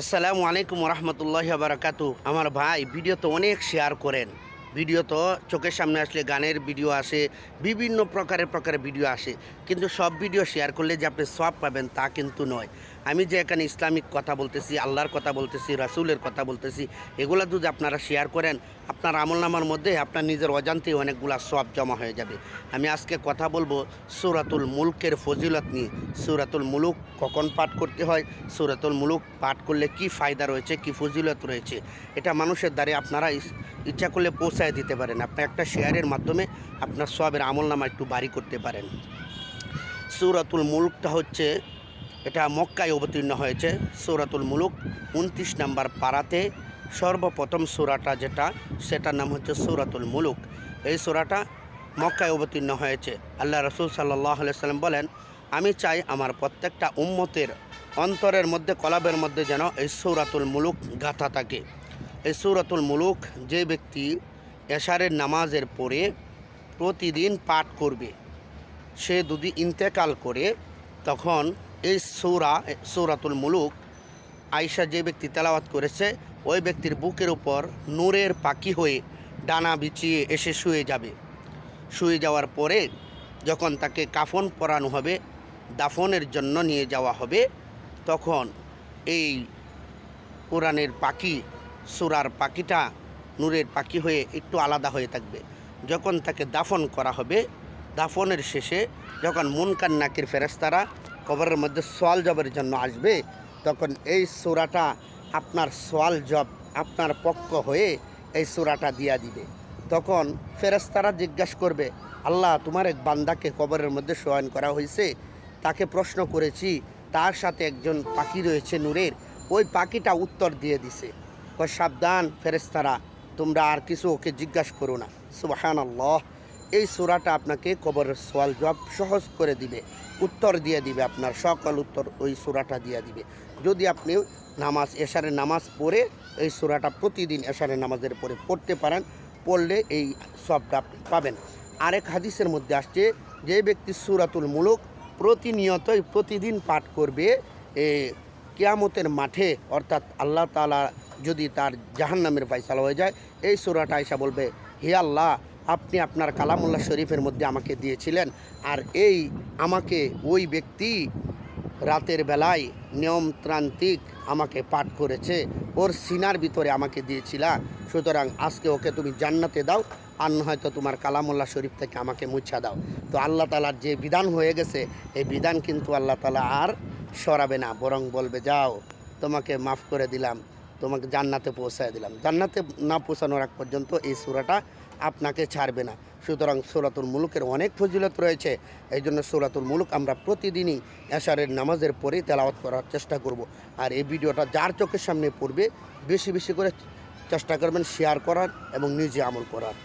আসসালামু আলাইকুম রহমতুল্লাহ বারাকাতু আমার ভাই ভিডিও তো অনেক শেয়ার করেন। ভিডিও তো চোখের সামনে আসলে গানের ভিডিও আসে, বিভিন্ন প্রকারের প্রকারের ভিডিও আসে। কিন্তু সব ভিডিও শেয়ার করলে যে আপনি সব পাবেন তা কিন্তু নয়। আমি যে এখানে ইসলামিক কথা বলতেছি, আল্লাহর কথা বলতেছি, রাসুলের কথা বলতেছি, এগুলো যদি আপনারা শেয়ার করেন, আপনার আমলনামার মধ্যে আপনার নিজের অজান্তেই অনেকগুলা সব জমা হয়ে যাবে। আমি আজকে কথা বলব সুরাতুল মুলকের ফজিলত নিয়ে। সুরাতুল মুলুক কখন পাঠ করতে হয়? সুরাতুল মুলুক পাঠ করলে কি ফায়দা রয়েছে, কি ফজিলত রয়েছে? এটা মানুষের দ্বারে আপনারা ইচ্ছা করলে পৌঁছায় দিতে পারেন। আপনি একটা শেয়ারের মাধ্যমে আপনার সবের আমলনামা একটু বাড়ি করতে পারেন। সুরাতুল মুলুকটা হচ্ছে এটা মক্কায় অবতীর্ণ হয়েছে সূরাতুল মুলুক, উনত্রিশ নাম্বার পাড়াতে সর্বপ্রথম সূরাটা যেটা, সেটার নাম হচ্ছে সূরাতুল মুলুক। এই সূরাটা মক্কায় অবতীর্ণ হয়েছে। আল্লাহ রসুল সাল্লাহ সাল্লাম বলেন, আমি চাই আমার প্রত্যেকটা উম্মতের অন্তরের মধ্যে, কলাবের মধ্যে যেন এই সৌরাতুল মুলুক গাথা থাকে। এই সৌরাতুল মুলুক যে ব্যক্তি এশারের নামাজের পরে প্রতিদিন পাঠ করবে, সে যদি ইন্তেকাল করে, তখন এই সৌরা সৌরাতুল মুলুক আয়সা যে ব্যক্তি তেলাওয়াত করেছে, ওই ব্যক্তির বুকের উপর নূরের পাখি হয়ে ডানা বিছিয়ে এসে শুয়ে যাবে। শুয়ে যাওয়ার পরে যখন তাকে কাফন পরানো হবে, দাফনের জন্য নিয়ে যাওয়া হবে, তখন এই কোরআনের পাখি, সুরার পাখিটা নূরের পাখি হয়ে একটু আলাদা হয়ে থাকবে। যখন তাকে দাফন করা হবে, দাফনের শেষে যখন মুনকান নাকির ফেরেস্তারা কবরের মধ্যে সোয়াল জবের জন্য আসবে, তখন এই সুরাটা আপনার সোয়াল জব, আপনার পক্ষ হয়ে এই সুরাটা দিয়া দিবে। তখন ফেরেস্তারা জিজ্ঞাসা করবে, আল্লাহ, তোমার এক বান্দাকে কবরের মধ্যে শয়ন করা হয়েছে? তাকে প্রশ্ন করেছি, তার সাথে একজন পাখি রয়েছে নূরের, ওই পাখিটা উত্তর দিয়ে দিছে। সাবধান ফেরেস্তারা তোমরা আর কিছু ওকে জিজ্ঞাসা করো না। সুবাহান আল্লাহ এই সুরাটা আপনাকে কবরের সোয়াল জবাব সহজ করে দিবে, উত্তর দিয়ে দিবে, আপনার সকল উত্তর ওই সুরাটা দিয়ে দিবে। যদি আপনি নামাজ, এশারের নামাজ পড়ে এই সুরাটা প্রতিদিন এশারে নামাজের পরে পড়তে পারেন, পড়লে এই সবটা আপনি পাবেন। আরেক হাদিসের মধ্যে আসছে, যে ব্যক্তি সুরাতুল মুলুক প্রতিনিয়তই প্রতিদিন পাঠ করবে, এ কেয়ামতের মাঠে, অর্থাৎ আল্লাহ তালা যদি তার জাহান্নামের ফাইসালা হয়ে যায়, এই সুরাটা আয়সা বলবে, হে আল্লাহ আপনি আপনার কালামুল্লাহ শরীফের মধ্যে আমাকে দিয়েছিলেন। আর এই আমাকে ওই ব্যক্তি রাতের বেলায় নিয়মতান্ত্রিক আমাকে পাঠ করেছে। ওর সিনার ভিতরে আমাকে দিয়েছিলা। সুতরাং আজকে ওকে তুমি জান্নাতে দাও, আর হয়তো তোমার কালামুল্লাহ শরীফ থেকে আমাকে মুছা দাও। তো আল্লাহ তালার যে বিধান হয়ে গেছে, এই বিধান কিন্তু আল্লাহ তালা আর সরাবে না, বরং বলবে, যাও, তোমাকে মাফ করে দিলাম। তোমাকে জান্নাতে পৌঁছায় দিলাম। জান্নাতে না পৌঁছানোর এক পর্যন্ত এই সুরাটা আপনাকে ছাড়বে না। সুতরাং সোলাতুল মুলুকের অনেক ফজিলত রয়েছে। এই জন্য সোলাতুল মুলুক আমরা প্রতিদিনই এশারের নামাজের পরেই তেলাওয়াত করার চেষ্টা করব। আর এই ভিডিওটা যার চোখের সামনে পড়বে, বেশি বেশি করে চেষ্টা করবেন শেয়ার করার এবং নিজে আমল করার।